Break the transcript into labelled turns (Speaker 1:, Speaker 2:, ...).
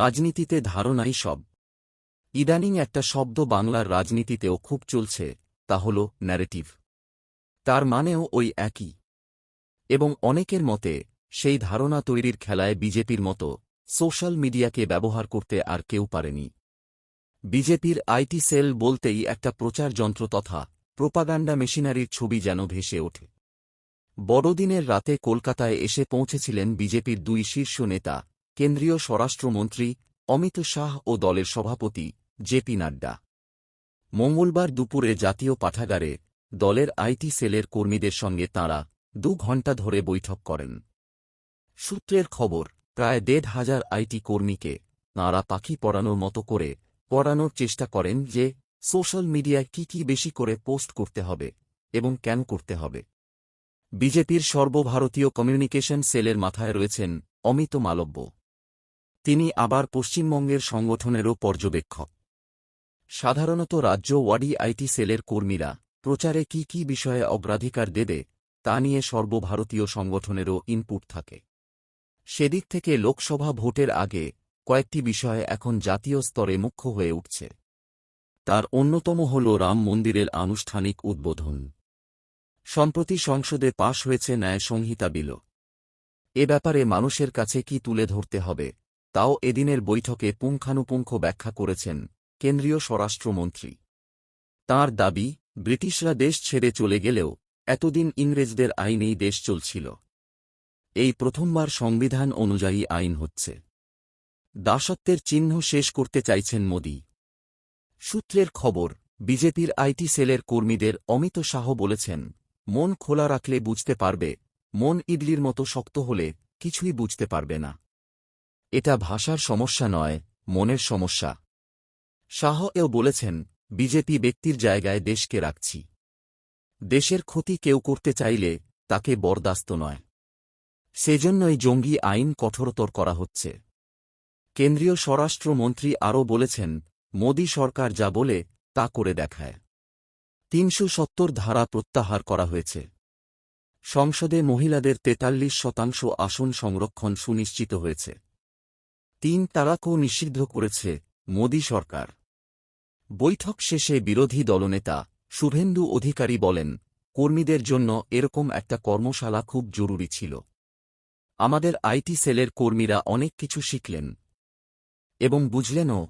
Speaker 1: রাজনীতিতে ধারণাই সব ইদানিং একটা শব্দ বাংলার রাজনীতিতেও খুব চলছে তা হল ন্যারেটিভ তার মানেও ওই একই এবং অনেকের মতে সেই ধারণা তৈরির খেলায় বিজেপির মতো সোশ্যাল মিডিয়াকে ব্যবহার করতে আর কেউ পারেনি বিজেপির আইটি সেল বলতেই একটা প্রচার যন্ত্র তথা প্রোপাগান্ডা মেশিনারির ছবি যেন ভেসে ওঠে বড়দিনের রাতে কলকাতায় এসে পৌঁছেছিলেন বিজেপির দুই শীর্ষ নেতা কেন্দ্রীয় স্বরাষ্ট্রমন্ত্রী অমিত শাহ ও দলের সভাপতি জেপি নাড্ডা মঙ্গলবার দুপুরে জাতীয় পাঠাগারে দলের আইটি সেলের কর্মীদের সঙ্গে তাঁরা দু ঘণ্টা ধরে বৈঠক করেন সূত্রের খবর প্রায় দেড় হাজার আইটি কর্মীকে তাঁরা পাখি পড়ানোর মতো করে পড়ানোর চেষ্টা করেন যে সোশ্যাল মিডিয়ায় কি কি বেশি করে পোস্ট করতে হবে এবং কেন করতে হবে বিজেপির সর্বভারতীয় কমিউনিকেশন সেলের মাথায় রয়েছেন অমিত মালব্য তিনি আবার পশ্চিমবঙ্গের সংগঠনেরও পর্যবেক্ষক সাধারণত রাজ্য ওয়াডি আইটি সেলের কর্মীরা প্রচারে কি কি বিষয়ে অগ্রাধিকার দেবে তা নিয়ে সর্বভারতীয় সংগঠনেরও ইনপুট থাকে সেদিক থেকে লোকসভা ভোটের আগে কয়েকটি বিষয়ে এখন জাতীয় স্তরে মুখ্য হয়ে উঠছে তার অন্যতম হল রাম মন্দিরের আনুষ্ঠানিক উদ্বোধন সম্প্রতি সংসদে পাশ হয়েছে ন্যায় সংহিতা বিল এ ব্যাপারে মানুষের কাছে কি তুলে ধরতে হবে তাও এদিনের বৈঠকে পুঙ্খানুপুঙ্খ ব্যাখ্যা করেছেন কেন্দ্রীয় স্বরাষ্ট্রমন্ত্রী তার দাবি ব্রিটিশরা দেশ ছেড়ে চলে গেলেও এতদিন ইংরেজদের আইনেই দেশ চলছিল এই প্রথমবার সংবিধান অনুযায়ী আইন হচ্ছে দাসত্বের চিহ্ন শেষ করতে চাইছেন মোদি সূত্রের খবর বিজেপির আইটি সেলের কর্মীদের অমিত শাহ বলেছেন মন খোলা রাখলে বুঝতে পারবে মন ইডলির মতো শক্ত হলে কিছুই বুঝতে পারবে না এটা ভাষার সমস্যা নয় মনের সমস্যা শাহ এও বলেছেন বিজেপি ব্যক্তির জায়গায় দেশকে রাখছি দেশের ক্ষতি কেউ করতে চাইলে তাকে বরদাস্ত নয় সেজন্যই জঙ্গি আইন কঠোরতর করা হচ্ছে কেন্দ্রীয় স্বরাষ্ট্রমন্ত্রী আরও বলেছেন মোদী সরকার যা বলে তা করে দেখায় তিনশো সত্তর ধারা প্রত্যাহার করা হয়েছে সংসদে মহিলাদের তেতাল্লিশ শতাংশ আসন সংরক্ষণ সুনিশ্চিত হয়েছে তিন তারাকও নিষিদ্ধ করেছে মোদী সরকার বৈঠক শেষে বিরোধী দলনেতা শুভেন্দু অধিকারী বলেন কর্মীদের জন্য এরকম একটা কর্মশালা খুব জরুরি ছিল আমাদের আইটি সেলের কর্মীরা অনেক কিছু শিখলেন এবং বুঝলেনও